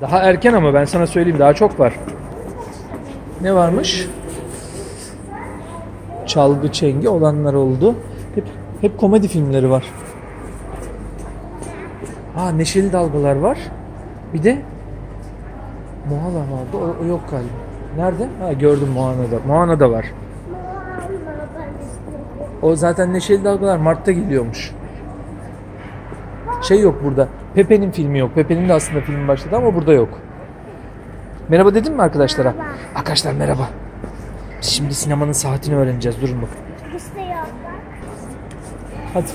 Daha erken ama ben sana söyleyeyim daha çok var. Ne varmış? Çalgı çengi olanlar oldu. Hep hep komedi filmleri var. Aa Neşeli Dalgalar var. Bir de Moana vardı. O, o yok galiba. Nerede? Ha gördüm Moana'da. Moana'da var. O zaten Neşeli Dalgalar Mart'ta geliyormuş. Şey yok burada. Pepe'nin filmi yok. Pepe'nin de aslında filmi başladı ama burada yok. Merhaba dedim mi arkadaşlara? Arkadaşlar merhaba. Biz Şimdi sinemanın saatini öğreneceğiz. Durun bakın. Hadi.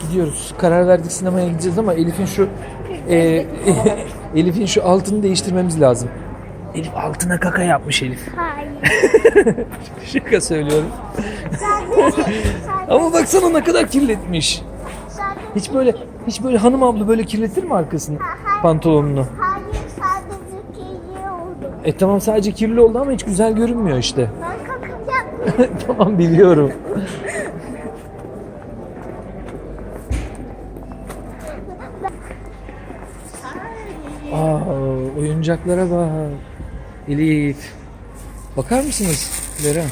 Gidiyoruz. Karar verdik sinemaya gideceğiz ama Elif'in şu e, Elif'in şu altını değiştirmemiz lazım. Elif altına kaka yapmış Elif. Hayır. Şaka söylüyorum. Ama baksana ne kadar kirletmiş. Hiç böyle hiç böyle hanım abla böyle kirletir mi arkasını pantolonunu? hayır sadece kirli oldu. E tamam sadece kirli oldu ama hiç güzel görünmüyor işte. Ben tamam biliyorum. Aa, oyuncaklara bak. Elif. Bakar mısınız Vera?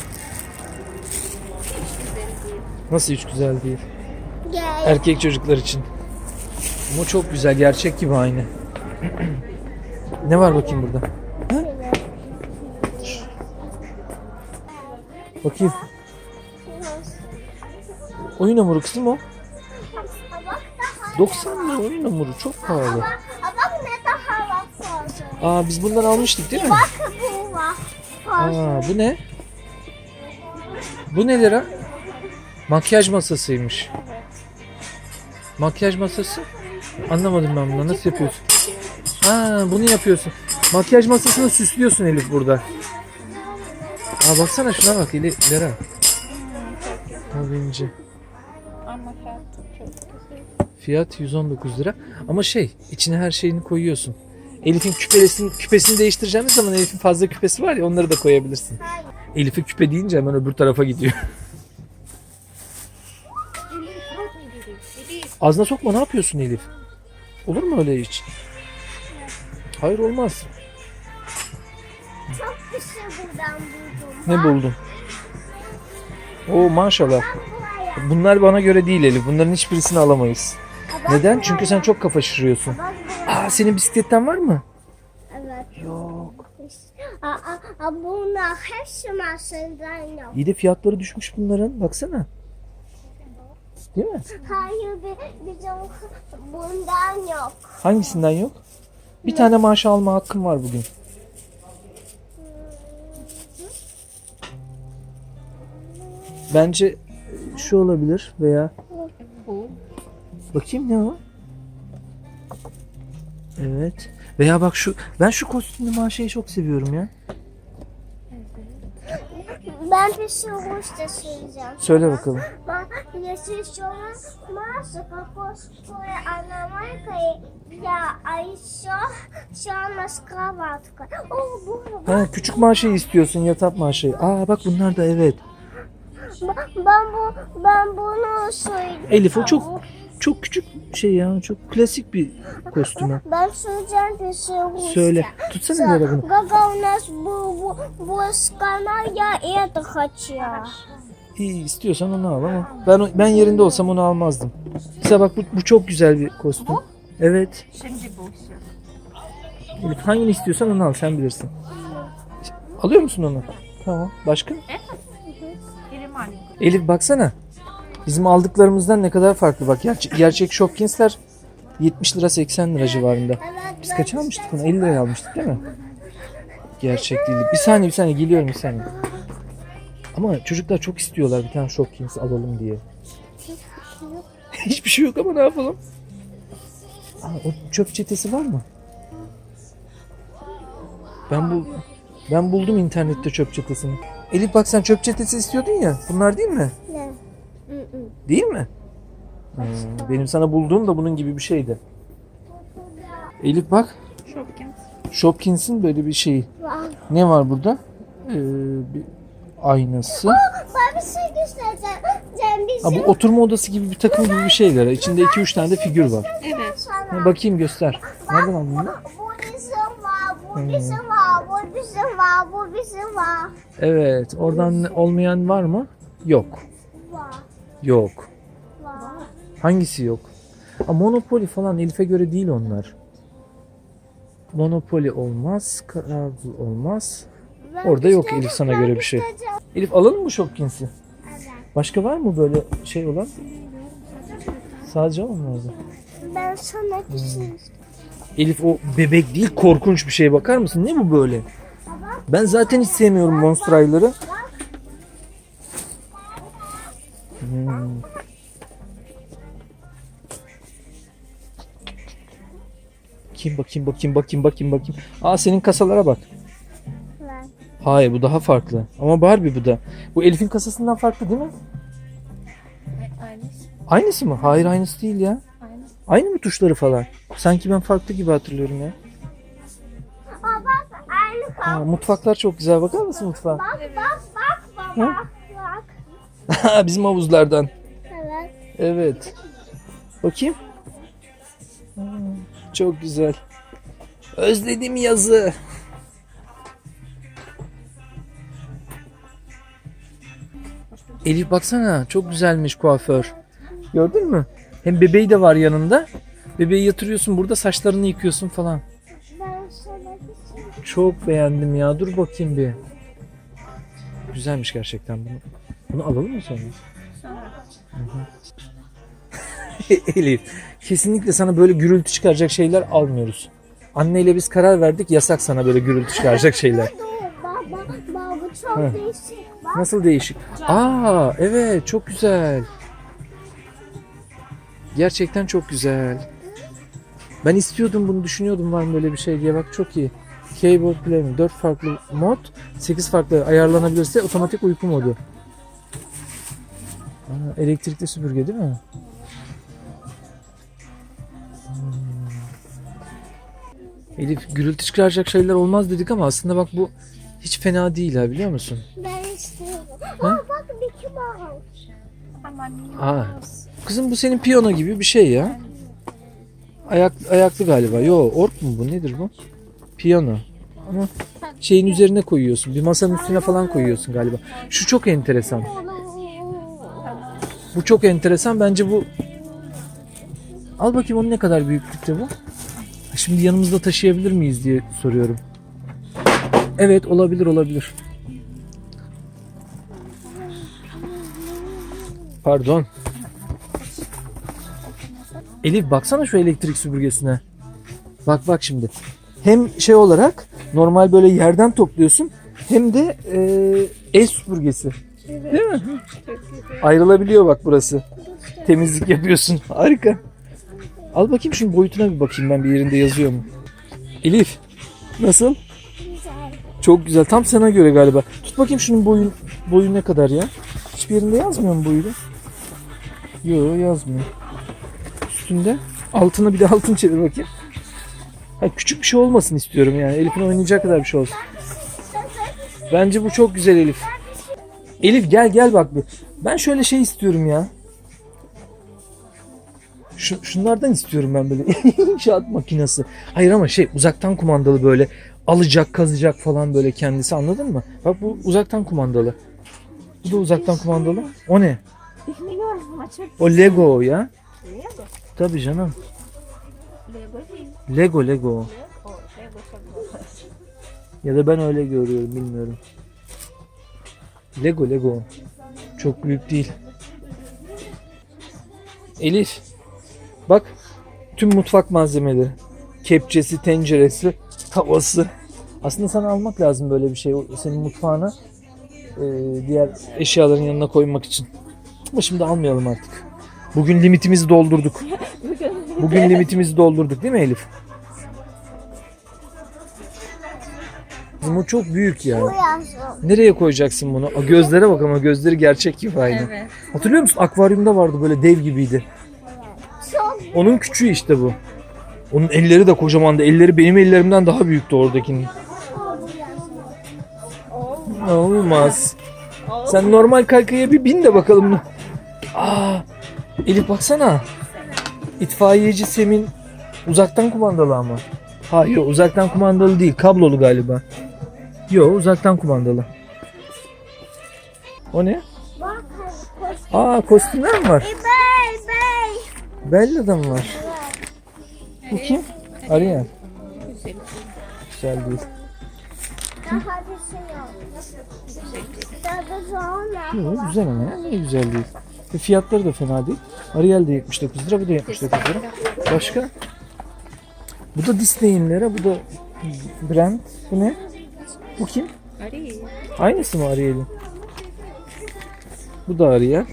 Nasıl hiç güzel değil? Erkek çocuklar için. Ama çok güzel, gerçek gibi aynı. ne var bakayım burada? Ha? Bakayım. Oyun hamuru kızım o. Bak daha. 90 lira oyun hamuru çok pahalı. Aa biz bundan almıştık değil mi? Aa bu ne? Bu ne lira? Makyaj masasıymış. Makyaj masası? Anlamadım ben bunu. Nasıl yapıyorsun? Aa bunu yapıyorsun. Makyaj masasını süslüyorsun Elif burada. Aa baksana şuna bak Elif Ama çok güzel. Fiyat 119 lira. Ama şey içine her şeyini koyuyorsun. Elif'in küpesini, küpesini değiştireceğimiz zaman Elif'in fazla küpesi var ya onları da koyabilirsin. Elif'e küpe deyince hemen öbür tarafa gidiyor. Ağzına sokma ne yapıyorsun Elif? Olur mu öyle hiç? Hayır olmaz. Çok bir şey buradan buldum. Ne buldun? Oo maşallah. Bunlar bana göre değil Elif. Bunların hiçbirisini alamayız. Neden? Çünkü sen çok kafa şişiriyorsun. Aa senin bisikletten var mı? Evet. Yok. Aa, bunlar hepsi masasından yok. İyi de fiyatları düşmüş bunların. Baksana. Değil mi? Hayır bi- bizim bundan yok. Hangisinden yok? Bir tane maaş alma hakkım var bugün. Bence şu olabilir veya bakayım ne o? Evet. Veya bak şu ben şu kostümlü maaşayı çok seviyorum ya. Ben bir şey Rusça söyleyeceğim. Söyle bakalım. Ben yeşil şoran maaşı kakoskoya anlamayka ya Ayşe şan skavatka. Oh bu. Ha küçük maaşayı istiyorsun yatap maaşayı. Aa bak bunlar da evet. Ben, ben bu ben bunu söyleyeceğim. Elif o çok çok küçük şey ya çok klasik bir kostümü. Ben söyleyeceğim bir şey Rusça. Söyle. Tutsana Lera bunu. Гага у нас bu bu bu скана я это хочу. İyi istiyorsan onu al ama ben ben yerinde olsam onu almazdım. Mesela bak bu, bu çok güzel bir kostüm. Evet. Şimdi bu şey. Elif hangini istiyorsan onu al sen bilirsin. Alıyor musun onu? Tamam. Başka? Biri manik. Elif baksana. Bizim aldıklarımızdan ne kadar farklı bak. Gerçek, gerçek Shopkins'ler 70 lira 80 lira civarında. Biz kaç almıştık onu? 50 liraya almıştık değil mi? Gerçek değil. Bir saniye bir saniye geliyorum bir saniye. Ama çocuklar çok istiyorlar bir tane Shopkins alalım diye. Hiçbir şey yok ama ne yapalım? Aa, o çöp çetesi var mı? Ben bu ben buldum internette çöp çetesini. Elif bak sen çöp çetesi istiyordun ya. Bunlar değil mi? Değil mi? Hmm, benim sana bulduğum da bunun gibi bir şeydi. Elif bak. Shopkins. Shopkins'in böyle bir şeyi. Var. Ne var burada? Ee, bir aynası. Ben bir şey göstereceğim. Ha, bizim bu oturma odası gibi bir takım gibi bir şeyler. İçinde 2-3 tane de figür var. Evet. Ha, bakayım göster. Nereden aldın bunu? Bu Bu bizim var, bu bizim var, bu bizim var. Evet. Oradan olmayan var mı? Yok. Yok. var. Hangisi yok? Ha, Monopoly falan Elif'e göre değil onlar. Monopoly olmaz. Scrabble olmaz. Ben Orada yok istedim, Elif sana göre bir şey. istedim. Elif alalım mı Shopkins'i? Evet. Başka var mı böyle şey olan? Sadece o mu lazım? Ben sana düşündüm. Elif o bebek değil korkunç bir şey bakar mısın? Ne bu böyle? Ben zaten hiç sevmiyorum Monster High'ları. Hmm. Bakayım bakayım bakayım bakayım bakayım bakayım. Aa senin kasalara bak. Hayır bu daha farklı. Ama Barbie bu da. Bu Elif'in kasasından farklı değil mi? Aynı. Aynısı mı? Hayır aynısı değil ya. Aynı. Aynı mı tuşları falan? Sanki ben farklı gibi hatırlıyorum ya. Aa, bak aynı Ha, kal. mutfaklar çok güzel. Bakar mısın mutfağa? Bak bak bak baba. Bak. Bizim havuzlardan. Evet. Evet. Bakayım. Çok güzel. Özledim yazı. Elif baksana çok güzelmiş kuaför. Gördün mü? Hem bebeği de var yanında. Bebeği yatırıyorsun burada saçlarını yıkıyorsun falan. Düşündüm. Çok beğendim ya. Dur bakayım bir. Güzelmiş gerçekten bunu. Bunu alalım mı sonra? Elif, kesinlikle sana böyle gürültü çıkaracak şeyler almıyoruz. Anneyle biz karar verdik yasak sana böyle gürültü çıkaracak şeyler. Bu çok değişik. Bak. Nasıl değişik? Aa evet çok güzel. Gerçekten çok güzel. Ben istiyordum bunu düşünüyordum var mı böyle bir şey diye bak çok iyi. Keyboard Play 4 farklı mod 8 farklı ayarlanabilirse otomatik uyku modu. Elektrikli süpürge değil mi? Hmm. Elif gürültü çıkaracak şeyler olmaz dedik ama aslında bak bu hiç fena değil ha biliyor musun? Ben istiyorum. Ha? Aa, bak Mickey Mouse. Aa. Kızım bu senin piyano gibi bir şey ya. Ayak, ayaklı galiba. Yo ork mu bu nedir bu? Piyano. Ama şeyin üzerine koyuyorsun. Bir masanın üstüne falan koyuyorsun galiba. Şu çok enteresan. Bu çok enteresan. Bence bu... Al bakayım onun ne kadar büyüklükte bu? Şimdi yanımızda taşıyabilir miyiz diye soruyorum. Evet olabilir olabilir. Pardon. Elif baksana şu elektrik süpürgesine. Bak bak şimdi. Hem şey olarak normal böyle yerden topluyorsun hem de e, el süpürgesi. Değil mi? Ayrılabiliyor bak burası. Temizlik yapıyorsun. Harika. Al bakayım şunun boyutuna bir bakayım ben bir yerinde yazıyor mu? Elif nasıl? Güzel. Çok güzel. Tam sana göre galiba. Tut bakayım şunun boyu, boyu ne kadar ya? Hiçbir yerinde yazmıyor mu boyunu? Yok yazmıyor. Üstünde. Altına bir de altın çevir bakayım. Ha, küçük bir şey olmasın istiyorum yani. Elif'in oynayacağı kadar bir şey olsun. Bence bu çok güzel Elif. Elif gel gel bak bir. Ben şöyle şey istiyorum ya. Şu, şunlardan istiyorum ben böyle inşaat makinesi. Hayır ama şey uzaktan kumandalı böyle alacak kazacak falan böyle kendisi anladın mı? Bak bu uzaktan kumandalı. Bu da uzaktan kumandalı. O ne? Bilmiyorum ama çok O Lego ya. Lego. Tabii canım. Lego değil. Lego Lego. Ya da ben öyle görüyorum bilmiyorum. Lego Lego. Çok büyük değil. Elif. Bak. Tüm mutfak malzemeleri. Kepçesi, tenceresi, tavası. Aslında sana almak lazım böyle bir şey. Senin mutfağına e, diğer eşyaların yanına koymak için. Ama şimdi almayalım artık. Bugün limitimizi doldurduk. Bugün limitimizi doldurduk değil mi Elif? O çok büyük ya. Nereye koyacaksın bunu? O gözlere bak ama gözleri gerçek gibi aynı. Evet. Hatırlıyor musun? Akvaryumda vardı böyle dev gibiydi. Onun küçüğü işte bu. Onun elleri de kocamandı. Elleri benim ellerimden daha büyüktü oradakinin. Olmaz. Sen normal kaykaya bir bin de bakalım. Aa, Elif baksana. İtfaiyeci Sem'in uzaktan kumandalı ama. Ha yok uzaktan kumandalı değil. Kablolu galiba. Yok uzaktan kumandalı. O ne? Bak. Aa kostümler mi var? Bey bey. Bella'da mı var? Bu kim? Ariel. Güzel. Değil. Daha bir şey yok. Yok güzel ama ya. Niye güzel değil? Ve fiyatları da fena değil. Ariel de 79 lira, bu da 79 lira. Başka? Bu da Disney'inlere, bu da Brand. Bu ne? Bu kim? Ari. Aynısı mı Ariel'in? Bu da Ariel.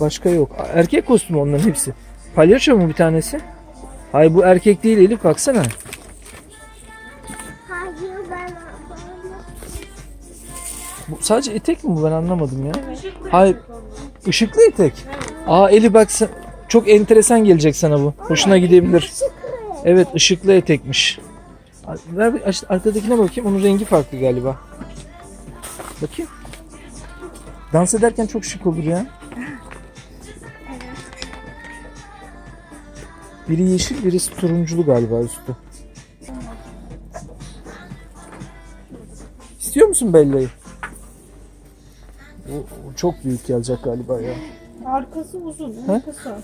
Başka yok. Erkek kostümü onların hepsi. Palyaço mu bir tanesi? Hayır bu erkek değil Elif baksana. Hayır ben Bu sadece etek mi bu ben anlamadım ya. Hayır. Işıklı etek. Aa Eli bak çok enteresan gelecek sana bu. Hoşuna gidebilir. Evet ışıklı etekmiş. Ver bir arkadakine bakayım. Onun rengi farklı galiba. Bakayım. Dans ederken çok şık olur ya. Biri yeşil, birisi turunculu galiba üstü. İstiyor musun Bella'yı? O, o çok büyük gelecek galiba ya. Arkası uzun. Ha? Kısa.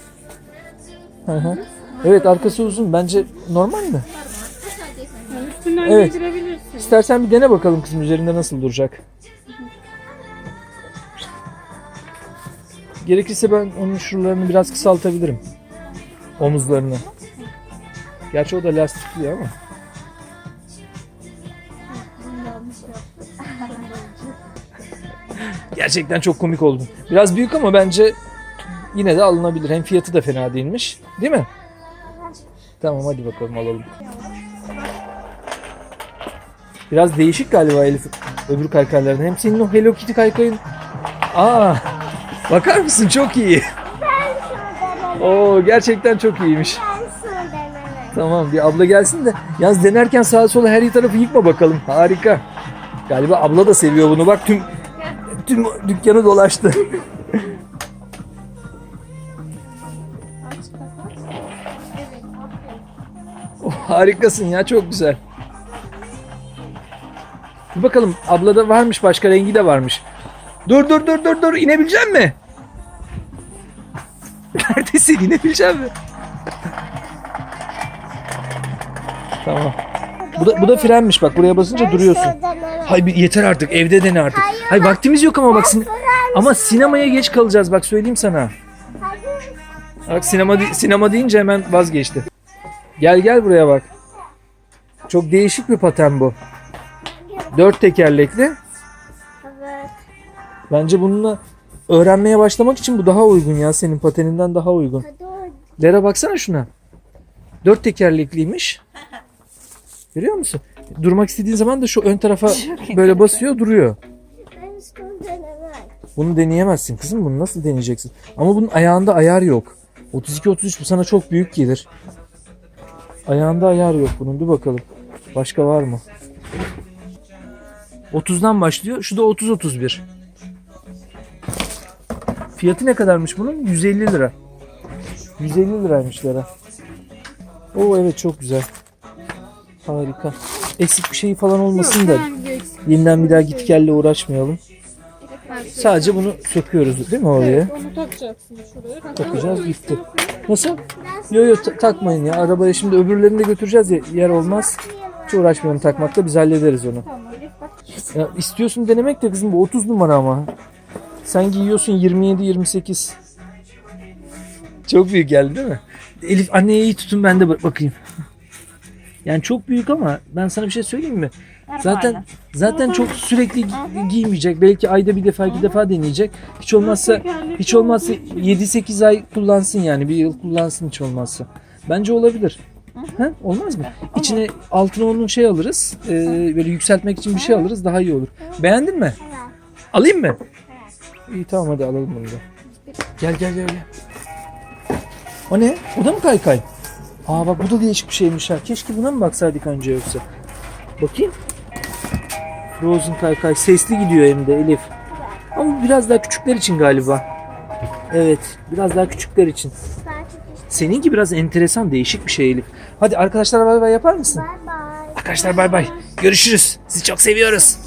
Hı hı. Evet arkası uzun. Bence normal mi? Üstünden Evet. giydirebilirsin. İstersen bir dene bakalım kızım üzerinde nasıl duracak. Gerekirse ben onun şuralarını biraz kısaltabilirim. Omuzlarını. Gerçi o da lastikli ama. Gerçekten çok komik oldum. Biraz büyük ama bence yine de alınabilir. Hem fiyatı da fena değilmiş. Değil mi? Tamam hadi bakalım alalım. Biraz değişik galiba Elif öbür kaykaylardan. Hem senin o Hello Kitty kaykayın. Aa, bakar mısın çok iyi. Oo gerçekten çok iyiymiş. Tamam bir abla gelsin de yaz denerken sağa sola her tarafı yıkma bakalım. Harika. Galiba abla da seviyor bunu. Bak tüm tüm dükkanı dolaştı. Oh, harikasın ya çok güzel. Bir bakalım ablada varmış başka rengi de varmış. Dur dur dur dur dur inebilecek mi? Neredesin inebilecek mi? Tamam. Bu da, bu da frenmiş bak buraya basınca duruyorsun. Hay yeter artık evde dene artık. Hay vaktimiz yok ama bak sin- ama sinemaya geç kalacağız bak söyleyeyim sana. Bak sinema sinema deyince hemen vazgeçti. Gel gel buraya bak. Çok değişik bir paten bu. Dört tekerlekli. Evet. Bence bununla öğrenmeye başlamak için bu daha uygun ya. Senin pateninden daha uygun. Lera baksana şuna. Dört tekerlekliymiş. Görüyor musun? Durmak istediğin zaman da şu ön tarafa böyle basıyor duruyor. Bunu deneyemezsin kızım. Bunu nasıl deneyeceksin? Ama bunun ayağında ayar yok. 32-33 bu sana çok büyük gelir. Ayağında ayar yok bunun. Dur bakalım. Başka var mı? 30'dan başlıyor. Şu da 30-31. Fiyatı ne kadarmış bunun? 150 lira. 150 liraymış lira. Oo evet çok güzel. Harika. Eksik bir şey falan olmasın da yeniden bir daha git gelle uğraşmayalım. Sadece bunu söküyoruz değil mi oraya? Onu takacaksın şuraya. Takacağız gitti. Nasıl? Yo yo ta- takmayın ya. Arabaya şimdi öbürlerini de götüreceğiz ya yer olmaz. Hiç uğraşmayalım takmakla biz hallederiz onu. Tamam. Ya istiyorsun denemek de kızım bu 30 numara ama. Sen giyiyorsun 27 28. Çok büyük geldi değil mi? Elif anneye iyi tutun ben de bak- bakayım. Yani çok büyük ama ben sana bir şey söyleyeyim mi? Zaten zaten çok sürekli gi- giymeyecek. Belki ayda bir defa iki defa deneyecek. Hiç olmazsa hiç olmazsa 7-8 ay kullansın yani. Bir yıl kullansın hiç olmazsa. Bence olabilir. Ha? Olmaz mı? İçine altına onun şey alırız. Ee, böyle yükseltmek için bir şey alırız. Daha iyi olur. Beğendin mi? Alayım mı? İyi tamam hadi alalım bunu da. Gel gel gel gel. O ne? O da mı kaykay? Aa bak bu da değişik bir şeymiş ha. Keşke buna mı baksaydık önce yoksa. Bakayım. Frozen kaykay. Sesli gidiyor hem de Elif. Ama biraz daha küçükler için galiba. Evet. Biraz daha küçükler için. Seninki biraz enteresan değişik bir şey Elif. Hadi arkadaşlar bay bay yapar mısın? Bye bye. Arkadaşlar bay bay. Görüşürüz. Sizi çok seviyoruz.